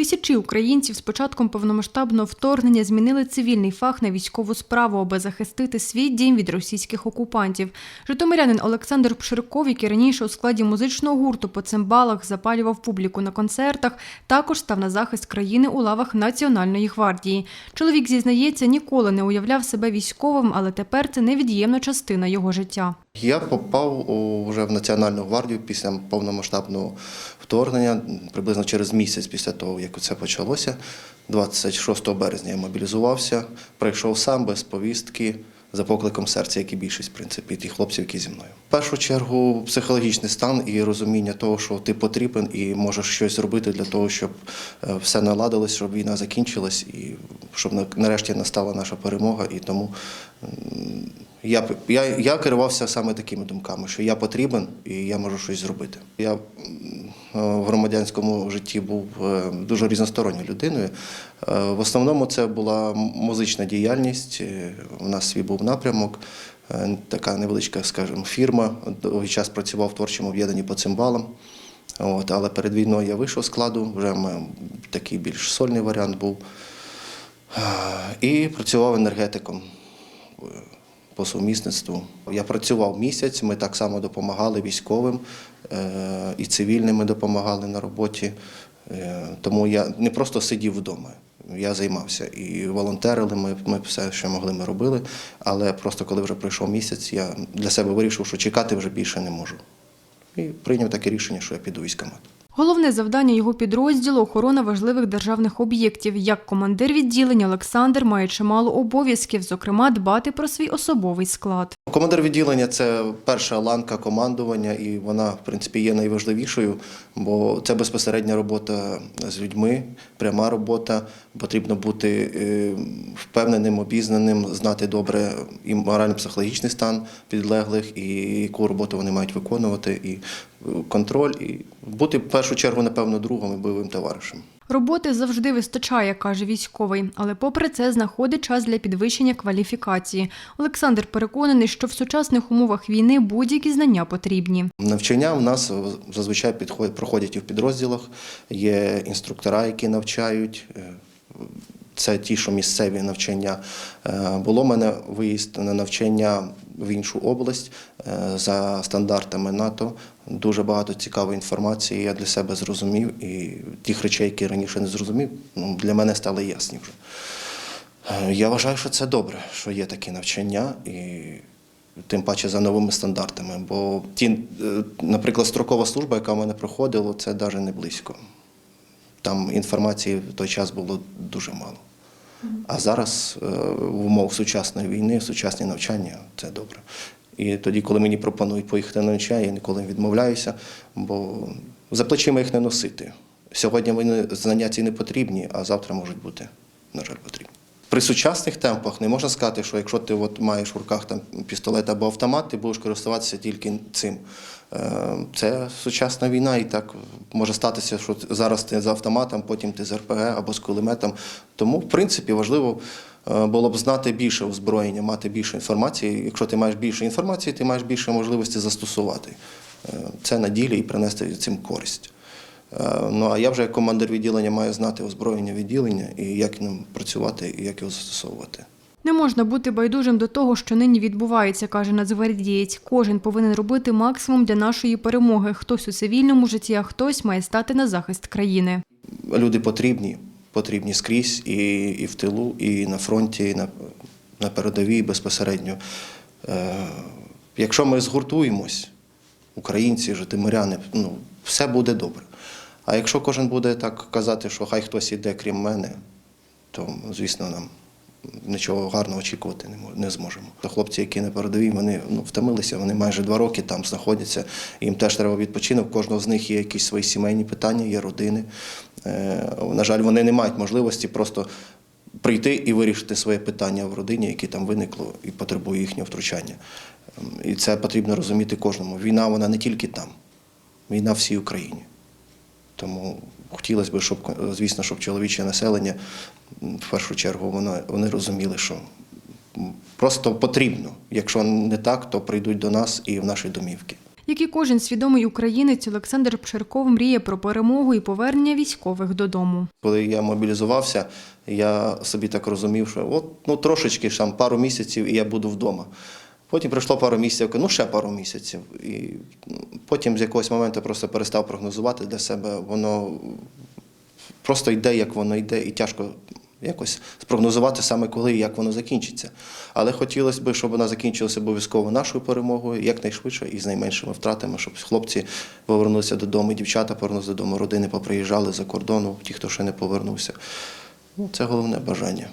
Тисячі українців з початком повномасштабного вторгнення змінили цивільний фах на військову справу, аби захистити свій дім від російських окупантів. Житомирянин Олександр Пширков, який раніше у складі музичного гурту по цимбалах запалював публіку на концертах, також став на захист країни у лавах Національної гвардії. Чоловік зізнається, ніколи не уявляв себе військовим, але тепер це невід'ємна частина його життя. Я попав у- вже в Національну гвардію після повномасштабного вторгнення, приблизно через місяць після того, як це почалося. 26 березня я мобілізувався, прийшов сам без повістки. За покликом серця, як і більшість, в принципі, тих хлопців, які зі мною. В першу чергу психологічний стан і розуміння того, що ти потрібен і можеш щось зробити для того, щоб е, все наладилось, щоб війна закінчилась і щоб нарешті настала наша перемога. І тому я, я, я керувався саме такими думками, що я потрібен і я можу щось зробити. Я в громадянському житті був е, дуже різносторонньою людиною. Е, В основному це була музична діяльність. е, У нас свій був напрямок, е, така невеличка, скажімо, фірма. Довгий час працював в творчому об'єднанні по цимбалам. От, але перед війною я вийшов з складу, вже такий більш сольний варіант був. Е, І працював енергетиком е, по сумісництву. Я працював місяць, ми так само допомагали військовим е, і цивільним ми допомагали на роботі. Е, Тому я не просто сидів вдома. Я займався і волонтерили. Ми, ми все, що могли, ми робили. Але просто коли вже пройшов місяць, я для себе вирішив, що чекати вже більше не можу. І прийняв таке рішення, що я піду в військкомат. Головне завдання його підрозділу охорона важливих державних об'єктів. Як командир відділення Олександр має чимало обов'язків, зокрема дбати про свій особовий склад. Командир відділення це перша ланка командування, і вона, в принципі, є найважливішою, бо це безпосередня робота з людьми, пряма робота. Потрібно бути е, впевненим, обізнаним, знати добре і морально-психологічний стан підлеглих, і яку роботу вони мають виконувати, і контроль, і бути в першу чергу, напевно, другом і бойовим товаришем. Роботи завжди вистачає, каже військовий, але попри це знаходить час для підвищення кваліфікації. Олександр переконаний, що в сучасних умовах війни будь-які знання потрібні. Навчання в нас зазвичай проходять і в підрозділах. Є інструктора, які навчають. Це ті, що місцеві навчання. Е, Було в мене виїзд на навчання в іншу область е, за стандартами НАТО. Дуже багато цікавої інформації я для себе зрозумів, і тих речей, які раніше не зрозумів, ну, для мене стали ясні вже. Е, Я вважаю, що це добре, що є такі навчання, і тим паче за новими стандартами. Бо ті, наприклад, строкова служба, яка в мене проходила, це навіть не близько. Там інформації в той час було дуже мало. А зараз е, в умовах сучасної війни, сучасні навчання це добре. І тоді, коли мені пропонують поїхати на навчання, я ніколи не відмовляюся, бо за плечима їх не носити. Сьогодні вони знання ці не потрібні, а завтра можуть бути, на жаль, потрібні. При сучасних темпах не можна сказати, що якщо ти от маєш в руках там пістолет або автомат, ти будеш користуватися тільки цим. Е, Це сучасна війна, і так може статися, що зараз ти з автоматом, потім ти з РПГ або з кулеметом. Тому, в принципі, важливо е, було б знати більше озброєння, мати більше інформації. Якщо ти маєш більше інформації, ти маєш більше можливості застосувати е, це на ділі і принести цим користь. Е, Ну а я вже як командир відділення маю знати озброєння відділення і як ним працювати, і як його застосовувати. Не можна бути байдужим до того, що нині відбувається, каже нацгвардієць. Кожен повинен робити максимум для нашої перемоги. Хтось у цивільному житті, а хтось має стати на захист країни. Люди потрібні, потрібні скрізь і, і в тилу, і на фронті, і на, на передовій безпосередньо. Е, якщо ми згуртуємось, українці, житомиряни, ну, все буде добре. А якщо кожен буде так казати, що хай хтось іде, крім мене, то, звісно, нам нічого гарного очікувати не мо- не зможемо. Хлопці, які на передовій, вони ну, втомилися, вони майже два роки там знаходяться. Їм теж треба відпочинок. Кожного з них є якісь свої сімейні питання, є родини. Е, на жаль, вони не мають можливості просто прийти і вирішити своє питання в родині, яке там виникло і потребує їхнього втручання. Ем, І це потрібно розуміти кожному. Війна вона не тільки там, війна всій Україні. Тому хотілося б, щоб, звісно, щоб чоловіче населення в першу чергу воно, вони розуміли, що просто потрібно. Якщо не так, то прийдуть до нас і в наші домівки. Як і кожен свідомий українець, Олександр Пширков мріє про перемогу і повернення військових додому. Коли я мобілізувався, я собі так розумів, що от ну трошечки там пару місяців і я буду вдома. Потім пройшло пару місяців, ну ще пару місяців. І ну, потім з якогось моменту просто перестав прогнозувати для себе. Воно просто йде, як воно йде, і тяжко якось спрогнозувати саме коли і як воно закінчиться. Але хотілося б, щоб вона закінчилася обов'язково нашою перемогою, якнайшвидше і з найменшими втратами, щоб хлопці повернулися додому, дівчата повернулися додому, родини поприїжджали за кордону, ті, хто ще не повернувся. Ну, це головне бажання.